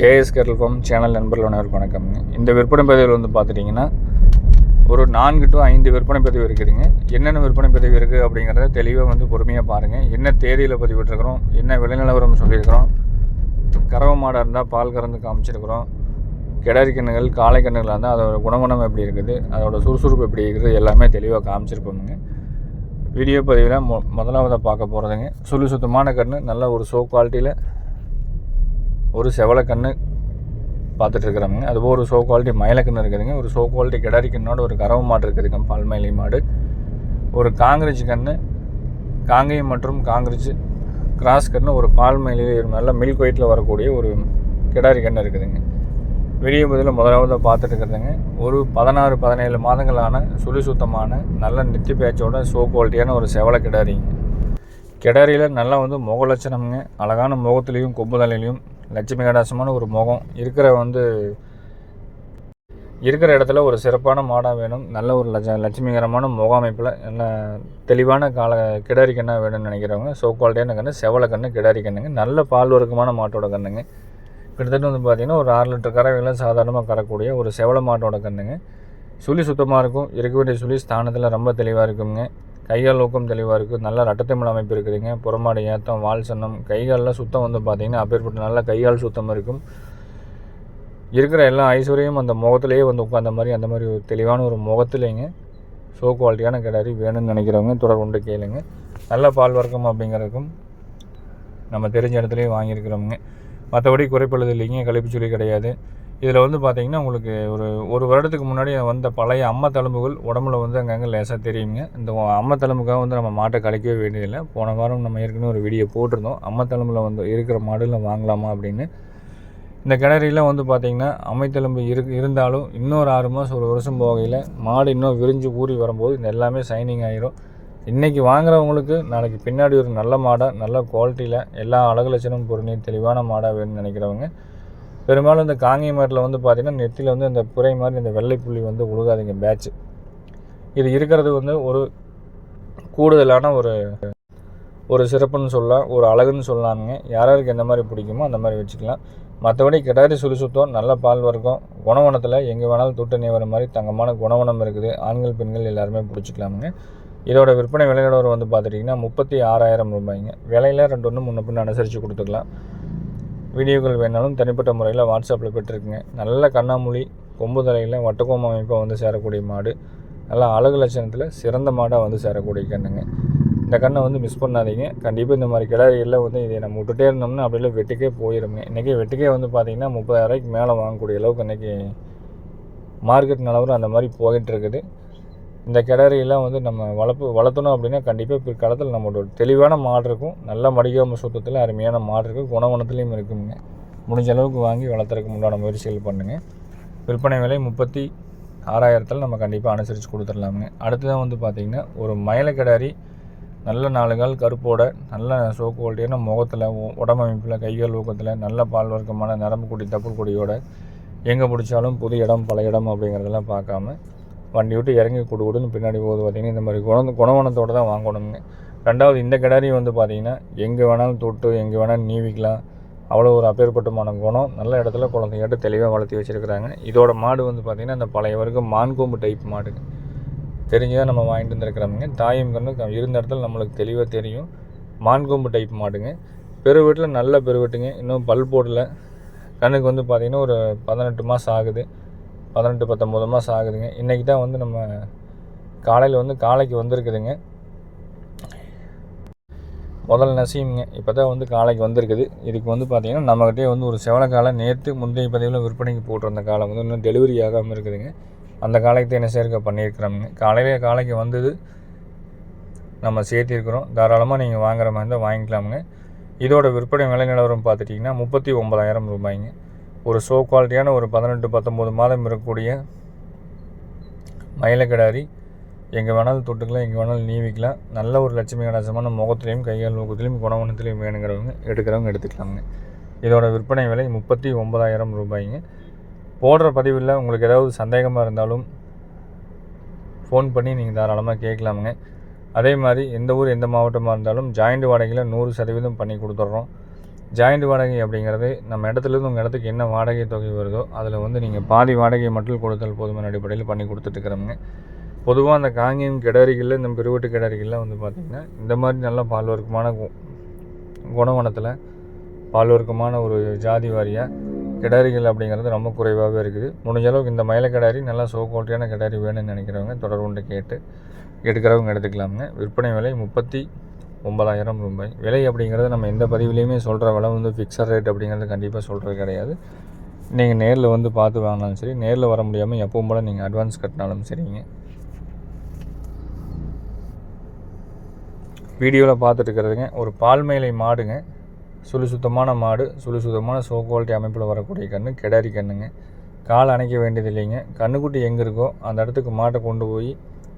KS carol form channel நண்பர்கள் அனைவருக்கும் வணக்கம்ங்க இந்த விற்பனை பதிவில் வந்து பார்த்துட்டிங்கன்னா ஒரு நான்கு டு ஐந்து விற்பனை பதிவு இருக்குதுங்க. என்னென்ன விற்பனை பதிவு இருக்குது அப்படிங்கிறத தெளிவாக வந்து பொறுமையாக பாருங்கள் என்ன தேதியில் பதிவிட்டுருக்குறோம் என்ன விலைநிலவரம் சொல்லியிருக்கிறோம் கறவை மாடாக இருந்தால் பால் கறந்து காமிச்சிருக்கிறோம் கிடரி கண்ணுகள் காளை கண்ணுகளாக இருந்தால் அதோட குணகுணம் எப்படி இருக்குது அதோட சுறுசுறுப்பு எப்படி இருக்குது எல்லாமே தெளிவாக காமிச்சிருப்போமுங்க. வீடியோ பதிவில் மொ முதலாவதாக பார்க்க போகிறதுங்க சுழி சுத்தமான கன்று நல்ல ஒரு சோ குவாலிட்டியில் ஒரு செவலை கன்று அதுபோல் ஒரு சோ குவாலிட்டி மயிலக்கன்று இருக்குதுங்க. ஒரு சோ குவாலிட்டி கிடாரி கண்ணோட ஒரு கறவை மாடு இருக்குதுங்க பால்மயிலை மாடு. ஒரு காங்கிரஜ் கன்று காங்கேயம் மற்றும் காங்கிரீஜ் கிராஸ் கன்று ஒரு பால் ஒரு நல்ல மில்க் ஒயிட்டில் வரக்கூடிய ஒரு கிடாரி கன்று இருக்குதுங்க. வெளிய பதில் முதலாவதாக பார்த்துட்டு இருக்கிறதுங்க ஒரு பதினாறு பதினேழு மாதங்களான சுழி சுத்தமான நல்ல நித்தி பேச்சோட சோ குவாலிட்டியான ஒரு செவலை கிடாரிங்க. கிடாரியில் நல்லா வந்து முகலட்சணம்ங்க. அழகான முகத்துலேயும் கொம்புதலையிலையும் லட்சுமி கடாசமான ஒரு முகம். இருக்கிற வந்து இருக்கிற இடத்துல ஒரு சிறப்பான மாடாக வேணும். நல்ல ஒரு லட்ச லட்சுமிகரமான முகாமைப்பில் நல்ல தெளிவான கால கிடாரி கண்ணாக வேணும்னு நினைக்கிறவங்க சோ குவாலிட்டியான கன்று செவலை கன்று கிடாரி கண்ணுங்க நல்ல பால் வர்க்கமான மாட்டோட கண்ணுங்க. கிட்டத்தட்ட வந்து பார்த்திங்கன்னா ஒரு ஆறு லிட்டர் கறவைலாம் சாதாரணமாக கறக்கூடிய ஒரு செவலை மாட்டோட கண்ணுங்க. சுழி சுத்தமாக இருக்கும். இருக்க வேண்டிய சுழி ஸ்தானத்தில் ரொம்ப தெளிவாக இருக்குங்க. கைகால் ஊக்கம் தெளிவாக இருக்குது நல்ல ரட்டத்தமிழ் அமைப்பு இருக்குதுங்க. புறமாடு ஏத்தம் வால் சன்னம். கைகாலில் சுத்தம் வந்து பார்த்திங்கன்னா அப்பேற்பட்ட நல்ல கைகால் சுத்தம் இருக்கும். இருக்கிற எல்லா ஐஸ்வர்யம் அந்த முகத்திலேயே வந்து உட்காந்த மாதிரி அந்த மாதிரி ஒரு தெளிவான ஒரு முகத்துலேங்க. ஷோ குவாலிட்டியான கிடாரி வேணும்னு நினைக்கிறவங்க தொடர் கொண்டு கேளுங்க. நல்ல பால் வர்க்கம் அப்படிங்கிறதுக்கும் நம்ம தெரிஞ்ச இடத்துலையே வாங்கியிருக்கிறோமுங்க. மற்றபடி குறைப்பழுது இல்லைங்க. கழிப்பு சொல்லி கிடையாது. இதில் வந்து பார்த்திங்கன்னா உங்களுக்கு ஒரு ஒரு வருடத்துக்கு முன்னாடி வந்த பழைய அம்மா தழும்புகள் உடம்புல வந்து அங்கங்கே லேசாக தெரியுங்க. இந்த அம்மா தழும்புக்காக வந்து நம்ம மாட்டை கழிக்கவே வேண்டியதில்லை. போன வாரம் நம்ம ஏற்கனவே ஒரு வீடியோ போட்டிருந்தோம். அம்மா தழும்பில் வந்து இருக்கிற மாடுல வாங்கலாமா அப்படின்னு. இந்த கிணறியில் வந்து பார்த்திங்கன்னா அமைத்தெலும்பு இரு இருந்தாலும் இன்னொரு ஆறு மாதம் ஒரு வருஷம் போகையில் மாடு இன்னும் விரிஞ்சு ஊறி வரும்போது இந்த எல்லாமே சைனிங் ஆகிரும் இன்றைக்கி வாங்குறவங்களுக்கு நாளைக்கு பின்னாடி ஒரு நல்ல மாடாக நல்ல குவாலிட்டியில் எல்லா அழகு லட்சணம் பொருளையும் தெளிவான மாடாக வேணும்னு நினைக்கிறவங்க பெரும்பாலும் இந்த காங்கேய மாட்டில் வந்து பார்த்திங்கன்னா நெத்தியில் வந்து இந்த புரை மாதிரி இந்த வெள்ளை புள்ளி வந்து உழுகாதுங்க பேட்ச் இது இருக்கிறது வந்து ஒரு கூடுதலான ஒரு ஒரு சிறப்புன்னு சொல்லலாம் ஒரு அழகுன்னு சொல்லலாமுங்க. யாராருக்கு எந்த மாதிரி பிடிக்குமோ அந்த மாதிரி வச்சுக்கலாம். மற்றபடி கிடாரி சுழி சுத்தம் நல்ல பால் வர்க்கம் குணவனத்தில் எங்கே வேணாலும் தொட்டு வர மாதிரி தங்கமான குணவனம் இருக்குது. ஆண்கள் பெண்கள் எல்லாருமே பிடிச்சிக்கலாமுங்க. இதோட விற்பனை விலையோட வந்து பார்த்துட்டிங்கன்னா முப்பத்தி ஆறாயிரம் ரூபாய்ங்க. விலையில் ரெண்டு ஒன்று முன்ன பின்ன அனுசரித்து கொடுத்துக்கலாம். வீடியோக்கள் வேணாலும் தனிப்பட்ட முறையில் வாட்ஸ்அப்பில் பெற்றுருக்குங்க. நல்ல கண்ணாமூலி கொம்பு தலையில் வட்டக்கோம அமைப்பாக வந்து சேரக்கூடிய மாடு நல்லா அழகு லட்சணத்தில் சிறந்த மாடாக வந்து சேரக்கூடிய கண்ணுங்க. இந்த கண்ணை வந்து மிஸ் பண்ணாதீங்க. கண்டிப்பாக இந்த மாதிரி கிளறிகளில் வந்து இதை நம்ம விட்டுட்டே இருந்தோம்னா அப்படியே வெட்டுக்கே போயிருங்க. இன்றைக்கி வெட்டுக்கே வந்து பார்த்திங்கன்னா முப்பதாயிரரூபாய்க்கு மேலே வாங்கக்கூடிய அளவுக்கு இன்றைக்கி மார்க்கெட் நிலவரம் அந்த மாதிரி போயிட்டு இருக்குது. இந்த கிடாரியெல்லாம் வந்து நம்ம வளர்ப்பு வளர்த்தணும் அப்படின்னா கண்டிப்பாக பிற்காலத்தில் நம்மளோட தெளிவான மாடு இருக்கும். நல்ல மடிகாம சுத்தத்தில் அருமையான மாடு இருக்கும் குணவனத்துலேயும் இருக்குங்க. முடிஞ்ச அளவுக்கு வாங்கி வளர்த்துறதுக்கு உண்டான முயற்சிகள் பண்ணுங்கள் விற்பனை விலை முப்பத்தி ஆறாயிரத்தில் நம்ம கண்டிப்பாக அனுசரித்து கொடுத்துடலாமுங்க. அடுத்ததான் வந்து பார்த்திங்கன்னா ஒரு மயில கிடாரி நல்ல நாலு கருப்போட நல்ல சோ குவாலிட்டியான முகத்தில் உடம்பமைப்பில் கைகள் ஊக்கத்தில் நல்ல பால் வர்க்கமான நரம்பு கொடி தப்புள் கொடியோட எங்கே பிடிச்சாலும் புது இடம் பல இடம் அப்படிங்கிறதெல்லாம் பார்க்காம வண்டி விட்டு இறங்கி கொடுக்குடுன்னு பின்னாடி போகுது பார்த்திங்கன்னா இந்த மாதிரி குண குணவனத்தோடு தான் வாங்கணுங்க. ரெண்டாவது இந்த கிடாரி வந்து பார்த்திங்கன்னா எங்கே வேணாலும் தொட்டு எங்கே வேணாலும் நீவிக்கலாம். அவ்வளோ ஒரு அப்பேற்பட்டமான குணம். நல்ல இடத்துல குழந்தைங்கிட்ட தெளிவாக வளர்த்தி வச்சுருக்குறாங்க. இதோட மாடு வந்து பார்த்திங்கன்னா இந்த பழைய வரைக்கும் மான்கொம்பு டைப் மாடு. தெரிஞ்சுதான் நம்ம வாங்கிட்டு வந்துருக்குறோமுங்க. தாயும் கண்ணு இருந்த இடத்துல நம்மளுக்கு தெளிவாக தெரியும். மான்கொம்பு டைப் மாடுங்க. பெருவீட்டில் நல்ல பெருவீட்டுங்க. இன்னும் பல் போடல. கண்ணுக்கு வந்து பார்த்திங்கன்னா ஒரு பதினெட்டு மாதம் ஆகுது. பதினெட்டு பத்தொம்போது மாதம் ஆகுதுங்க. இன்றைக்கி தான் வந்து நம்ம காலையில் வந்து காலைக்கு வந்திருக்குதுங்க. முதல் நசியுங்க இப்போ தான் வந்து காலைக்கு வந்திருக்குது. இதுக்கு வந்து பார்த்திங்கன்னா நம்மக்கிட்டே வந்து ஒரு செவலை காலை நேற்று முந்தைய பதிவில் விற்பனைக்கு போட்டிருந்த காலம் வந்து இன்னும் டெலிவரி ஆகாமல் இருக்குதுங்க. அந்த காலைக்கு தான் என்ன சேர்க்க பண்ணியிருக்கிறோம்ங்க. காலையிலே காலைக்கு வந்தது நம்ம சேர்த்திருக்கிறோம். தாராளமாக நீங்கள் வாங்குற மாதிரி இருந்தால் வாங்கிக்கலாமுங்க. இதோட விற்பனை விலை நிலவரம் பார்த்துட்டிங்கன்னா முப்பத்தி ஒம்பதாயிரம் ரூபாய்ங்க. ஒரு ஷோ குவாலிட்டியான ஒரு பதினெட்டு பத்தொம்போது மாதம் இருக்கக்கூடிய மயிலக்கிடாரி. எங்கே வேணாலும் தொட்டுக்கலாம் எங்கே வேணாலும் நீவிக்கலாம். நல்ல ஒரு லட்சுமி கடாசமான முகத்துலேயும் கையால் முகத்துலேயும் குணவனத்துலேயும் வேணுங்கிறவங்க எடுக்கிறவங்க எடுத்துக்கலாமுங்க. இதோட விற்பனை விலை முப்பத்தி ஒன்பதாயிரம் ரூபாய்ங்க. போடுற பதிவில் உங்களுக்கு ஏதாவது சந்தேகமாக இருந்தாலும் ஃபோன் பண்ணி நீங்கள் தாராளமாக கேட்கலாமுங்க. அதே மாதிரி எந்த ஊர் எந்த மாவட்டமாக இருந்தாலும் ஜாயிண்ட் வாடகையில் நூறு சதவீதம் பண்ணி கொடுத்துட்றோம். ஜாயிண்ட் வாடகை அப்படிங்கிறது நம்ம இடத்துலேருந்து உங்கள் இடத்துக்கு என்ன வாடகை தொகை வருதோ அதில் வந்து நீங்கள் பாதி வாடகையை மட்டும் கொடுத்தல் போதுமான அடிப்படையில் பண்ணி கொடுத்துட்ருக்குறோங்க பொதுவாக அந்த காங்கேயம் கிடரிகளில் இந்த பெருவட்டு கிடரிகளில் வந்து பார்த்திங்கன்னா இந்த மாதிரி நல்ல பால்வர்க்கமான குணவனத்தில் பால்வர்க்கமான ஒரு ஜாதி வாரியாக கிடாரிகள் அப்படிங்கிறது ரொம்ப குறைவாகவே இருக்குது. முடிஞ்ச அளவுக்கு இந்த மயில கிடாரி நல்லா சோ குவாலிட்டியான கிடாரி வேணும்னு நினைக்கிறவங்க தொடர்புண்டு கேட்டு எடுக்கிறவங்க எடுத்துக்கலாமுங்க. விற்பனை விலை முப்பத்தி ஒன்பதாயிரம் ரூபாய். விலை அப்படிங்கிறது நம்ம எந்த பதிவுலேயுமே சொல்கிற விலை வந்து ஃபிக்ஸட் ரேட் அப்படிங்கிறது கண்டிப்பாக சொல்கிறது கிடையாது. நீங்கள் நேரில் வந்து பார்த்து வாங்கினாலும் சரி நேரில் வர முடியாமல் எப்பவும் போல் நீங்கள் அட்வான்ஸ் கட்டினாலும் சரிங்க. வீடியோவில் பார்த்துட்டுருக்கிறதுங்க ஒரு பால்மேலை மாடுங்க. சுழு சுத்தமான மாடு சுழு சுத்தமான சோ குவாலிட்டி அமைப்பில் வரக்கூடிய கன்று கிடாரி கண்ணுங்க. கால் அணைக்க வேண்டியது இல்லைங்க கண்ணுக்குட்டி எங்கே இருக்கோ அந்த இடத்துக்கு மாட்டை கொண்டு போய்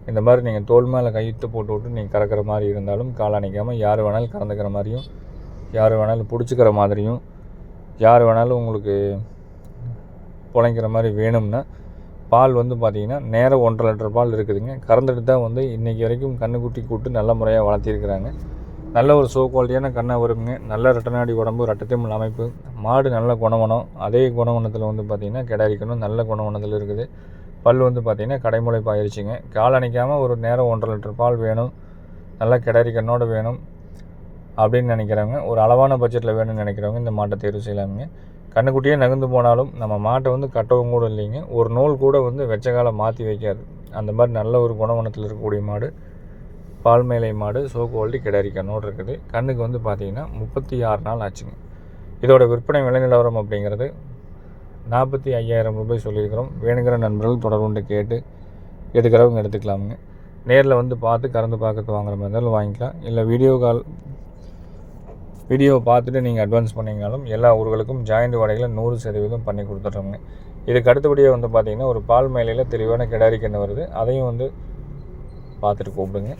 இந்த மாதிரி நீங்கள் தோல் மேலே கையிட்டு போட்டு விட்டு நீங்கள் கறக்கிற மாதிரி இருந்தாலும் கால் அணைக்காமல் யார் வேணாலும் கறந்துக்கிற மாதிரியும் யார் வேணாலும் பிடிச்சிக்கிற மாதிரியும் யார் வேணாலும் உங்களுக்கு புழைக்கிற மாதிரி வேணும்னா பால் வந்து பார்த்திங்கன்னா நேரம் ஒன்றரை லிட்டர் பால் இருக்குதுங்க. கறந்துட்டு தான் வந்து இன்றைக்கி வரைக்கும் கண்ணுக்குட்டி கூட்டு நல்ல முறையாக வளர்த்திருக்கிறாங்க. நல்ல ஒரு சோ குவாலிட்டியான கண்ணை வருங்க. நல்ல ரெட்டநாடி உடம்பு ரெட்டத்திமல் அமைப்பு மாடு நல்ல குணவனம் அதே குணவனத்தில் வந்து பார்த்திங்கன்னா கிடாரிக்கணும் நல்ல குணவனத்தில் இருக்குது. பல் வந்து பார்த்திங்கன்னா கடைமுளைப்பு ஆயிடுச்சுங்க கால் அணைக்காமல் ஒரு நேரம் ஒன்றரை லிட்டர் பால் வேணும். நல்லா கிடறி கண்ணோடு வேணும் அப்படின்னு நினைக்கிறவங்க ஒரு அளவான பட்ஜெட்டில் வேணும்னு நினைக்கிறவங்க இந்த மாட்டை தேர்வு செய்யலாமுங்க. கண்ணுக்குட்டியே நகர்ந்து போனாலும் நம்ம மாட்டை வந்து கட்டவும் கூட இல்லைங்க. ஒரு நூல் கூட வந்து வெச்ச காலம் மாற்றி வைக்காது. அந்த மாதிரி நல்ல ஒரு குணவனத்தில் இருக்கக்கூடிய மாடு பால் மேலை மாடு சோ குவாலிட்டி கிடாரி கண்ணோடு இருக்குது. கண்ணுக்கு வந்து பார்த்திங்கன்னா முப்பத்தி ஆறு நாள் ஆச்சுங்க. இதோட விற்பனை விலை நிலவரம் அப்படிங்கிறது நாற்பத்தி ஐயாயிரம் ரூபாய் சொல்லியிருக்கிறோம். வேணுங்கிற நண்பர்கள் தொடர்புண்டு கேட்டு எடுக்கிறவங்க எடுத்துக்கலாமுங்க. நேரில் வந்து பார்த்து கறந்து பார்க்கறது வாங்குற மாதிரி இருந்தாலும் வாங்கிக்கலாம். இல்லை வீடியோ கால் வீடியோவை பார்த்துட்டு நீங்கள் அட்வான்ஸ் பண்ணிங்கனாலும் எல்லா ஊர்களுக்கும் ஜாயிண்ட் வாடகையில் நூறு சதவீதம் பண்ணி கொடுத்துட்றோங்க இதுக்கு அடுத்தபடியாக வந்து பார்த்திங்கன்னா ஒரு பால் மேலையில் தெளிவான கிடாரி கன்று வருது. அதையும் வந்து பார்த்துட்டு கூப்பிடுங்க.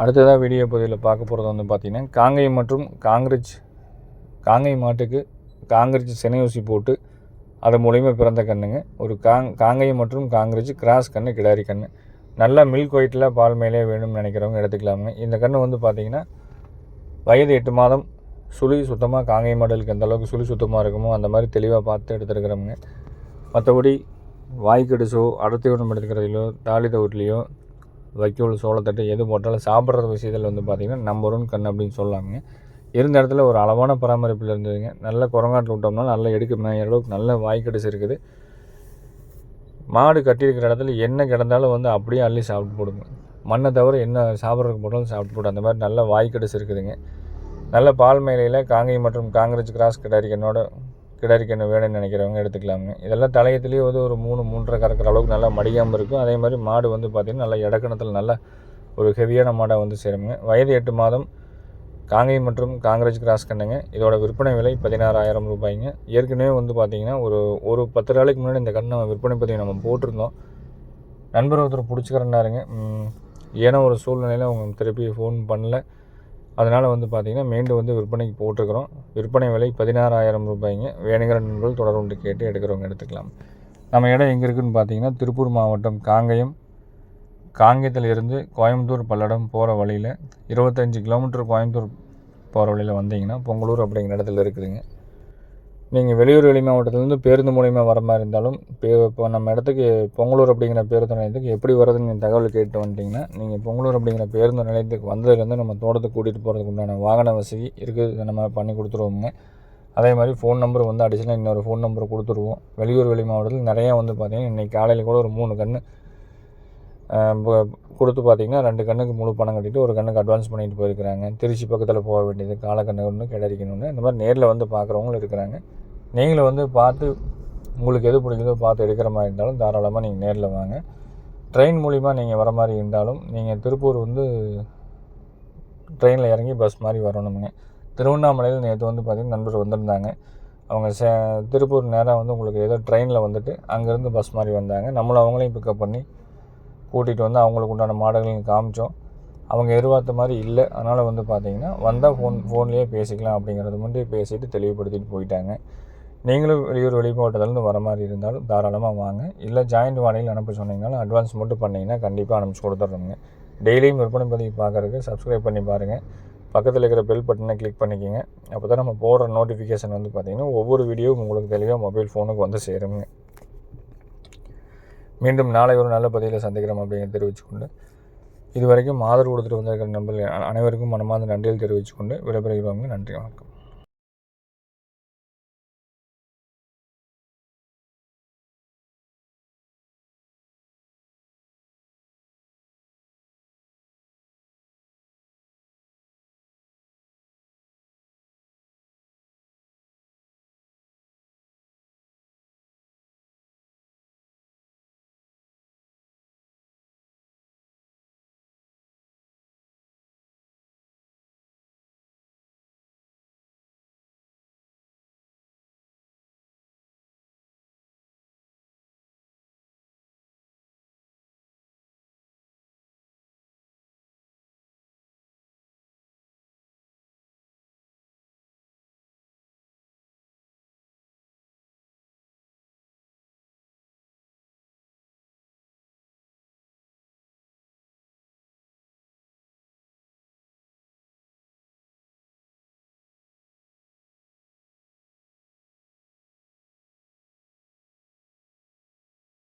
அடுத்ததாக வீடியோ பகுதியில் பார்க்க போகிறது வந்து பார்த்திங்கன்னா காங்கை மற்றும் காங்கிரஸ் காங்கை மாட்டுக்கு காங்கிரஸ் சினை ஊசி போட்டு அது மூலிமா பிறந்த கண்ணுங்க. ஒரு காங் காங்கை மற்றும் காங்கிரஸ் கிராஸ் கன்று கிடாரி கன்று நல்லா மில்க் ஒயிட்டில் பால் மேலே வேணும்னு நினைக்கிறவங்க எடுத்துக்கலாமுங்க. இந்த கன்று வந்து பார்த்திங்கன்னா வயது எட்டு மாதம் சுழி சுத்தமாக காங்கை மாடலுக்கு எந்த அளவுக்கு சுழி சுத்தமாக இருக்குமோ அந்த மாதிரி தெளிவாக பார்த்து எடுத்துருக்குறோமுங்க. மற்றபடி வாய்க்கடிசோ அடுத்த உடம்பு எடுத்துக்கிறதுலையோ தாலி தவிட்லேயோ வைக்கோல் சோளத்தட்டு எது போட்டாலும் சாப்பிட்ற விஷயத்தில் வந்து பார்த்திங்கன்னா நம்பர் ஒன் கண் அப்படின்னு சொல்லலாமுங்க இருந்த இடத்துல ஒரு அளவான பராமரிப்பில் இருந்ததுங்க. நல்ல குரங்காட்டில் விட்டோம்னா நல்லா எடுக்க அளவுக்கு நல்ல வாய்க்கடிசு இருக்குது. மாடு கட்டியிருக்கிற இடத்துல என்ன கிடந்தாலும் வந்து அப்படியே அள்ளி சாப்பிட்டு போடுங்க. மண்ணை தவிர என்ன சாப்பிட்றதுக்கு போட்டாலும் சாப்பிட்டு போடும் அந்த மாதிரி நல்ல வாய்க்கடிசு இருக்குதுங்க. நல்ல பால் மேலையில் காங்கை மற்றும் காங்கிரஸ் கிராஸ் கிடாரிக்கனோட கிடாரிக்கண்ணு வேணும்னு நினைக்கிறவங்க எடுத்துக்கலாமுங்க. இதெல்லாம் தலையத்துலேயே வந்து ஒரு மூணு மூன்றரை கறக்கிற அளவுக்கு நல்லா மடியாமல் இருக்கும். அதே மாதிரி மாடு வந்து பார்த்திங்கன்னா நல்லா இடக்கணத்தில் நல்லா ஒரு ஹெவியான மாடாக வந்து சேருங்க வயது எட்டு மாதம் காங்கை மற்றும் காங்கிரஸ் கிராஸ் கண்ணுங்க. இதோட விற்பனை விலை பதினாறாயிரம் ரூபாய்ங்க. ஏற்கனவே வந்து பார்த்திங்கன்னா ஒரு ஒரு பத்து நாளைக்கு முன்னாடி இந்த கண்ணை விற்பனை பதிவு நம்ம போட்டிருந்தோம். நண்பர் ஒருத்தர் பிடிச்சிக்கிறேன்னாருங்க. ஏன்னா ஒரு சூழ்நிலையில் அவங்க திருப்பி ஃபோன் பண்ணல. அதனால் வந்து பார்த்திங்கன்னா மீண்டும் வந்து விற்பனைக்கு போட்டிருக்கிறோம். விற்பனை விலை பதினாறாயிரம் ரூபாய்ங்க. வேணுங்கிற நண்பர்கள் தொடர்பு கேட்டு எடுக்கிறவங்க எடுத்துக்கலாம். நம்ம இடம் எங்கே இருக்குதுன்னு பார்த்தீங்கன்னா திருப்பூர் மாவட்டம் காங்கயம். காங்கயத்திலிருந்து கோயம்புத்தூர் பல்லடம் போகிற வழியில் இருபத்தஞ்சி கிலோமீட்டர் கோயம்புத்தூர் போகிற வழியில் வந்தீங்கன்னா பொங்கலூர் அப்படிங்கிற இடத்துல இருக்குதுங்க. நீங்கள் வெளியூர் வெளி மாவட்டத்துலேருந்து பேருந்து மூலிமா வர மாதிரி இருந்தாலும் பே இப்போ நம்ம இடத்துக்கு பொங்கலூர் அப்படிங்கிற பேருந்து நிலையத்துக்கு எப்படி வரதுன்னு நீங்கள் தகவல் கேட்டு வந்துட்டிங்கன்னா நீங்கள் பொங்கலூர் அப்படிங்கிற பேருந்து நிலையத்துக்கு வந்ததுலேருந்து நம்ம தோட்டத்துக்கு கூட்டிகிட்டு போகிறதுக்கு உண்டான வாகன வசதி இருக்குது. நம்ம பண்ணி கொடுத்துருவோங்க அதே மாதிரி ஃபோன் நம்பர் வந்து அடிஷனலாக இன்னொரு ஃபோன் நம்பர் கொடுத்துருவோம். வெளியூர் வெளி மாவட்டத்தில் நிறையா வந்து பார்த்திங்கன்னா இன்றைக்கி காலையில் கூட ஒரு மூணு கன்று கொடுத்து பார்த்திங்கன்னா ரெண்டு கண்ணுக்கு முழு பணம் கட்டிட்டு ஒரு கண்ணுக்கு அட்வான்ஸ் பண்ணிட்டு போயிருக்கிறாங்க. திருச்சி பக்கத்தில் போக வேண்டியது காலக்கண்ணுன்னு கிடைக்கணும்னு இந்த மாதிரி நேரில் வந்து பார்க்குறவங்களும் இருக்கிறாங்க. நீங்களும் வந்து பார்த்து உங்களுக்கு எது பிடிக்குதோ பார்த்து எடுக்கிற மாதிரி இருந்தாலும் தாராளமாக நீங்கள் நேரில் வாங்க. ட்ரெயின் மூலிமா நீங்கள் வர மாதிரி இருந்தாலும் நீங்கள் திருப்பூர் வந்து ட்ரெயினில் இறங்கி பஸ் மாதிரி வரணுமுங்க. திருவண்ணாமலையில் நேற்று வந்து பார்த்திங்கன்னா நண்பர் வந்திருந்தாங்க. அவங்க சே திருப்பூர் நேராக வந்து உங்களுக்கு ஏதோ ட்ரெயினில் வந்துட்டு அங்கேருந்து பஸ் மாதிரி வந்தாங்க. நம்மளும் அவங்களையும் பிக்கப் பண்ணி கூட்டிகிட்டு வந்து அவங்களுக்கு உண்டான மாடல்களையும் காமிச்சோம். அவங்க எதிர்பார்த்த மாதிரி இல்லை. அதனால் வந்து பார்த்தீங்கன்னா வந்தால் ஃபோன் ஃபோன்லேயே பேசிக்கலாம் அப்படிங்கிறது முன்னே பேசிவிட்டு தெளிவுபடுத்திட்டு போயிட்டாங்க. நீங்களும் வெளியூர் வெளி மாவட்டத்துலேருந்து வர மாதிரி இருந்தாலும் தாராளமாக வாங்க. இல்லை ஜாயிண்ட் வாடகையில் அனுப்ப சொன்னீங்கனாலும் அட்வான்ஸ் மட்டும் பண்ணிங்கன்னா கண்டிப்பாக அனுப்பிச்சி கொடுத்துட்றோங்க டெய்லியும் விற்பனை பதிவு பார்க்குறதுக்கு சப்ஸ்கிரைப் பண்ணி பாருங்கள் பக்கத்தில் இருக்கிற பெல் பட்டனை கிளிக் பண்ணிக்கோங்க. அப்போ தான் நம்ம போடுற நோட்டிஃபிகேஷன் வந்து பார்த்திங்கன்னா ஒவ்வொரு வீடியோவும் உங்களுக்கு தெளிவாக மொபைல் ஃபோனுக்கு வந்து சேருங்க. மீண்டும் நாளை ஒரு நல்ல பதிவில் சந்திக்கிறோம் அப்படின்னு தெரிவித்துக்கொண்டு இதுவரைக்கும் ஆதரவு கொடுத்துட்டு வந்திருக்கிற நண்பர்கள் அனைவருக்கும் மனமார்ந்த நன்றியில் தெரிவித்துக்கொண்டு விடைபெறுகிறவங்க நன்றி வணக்கம்.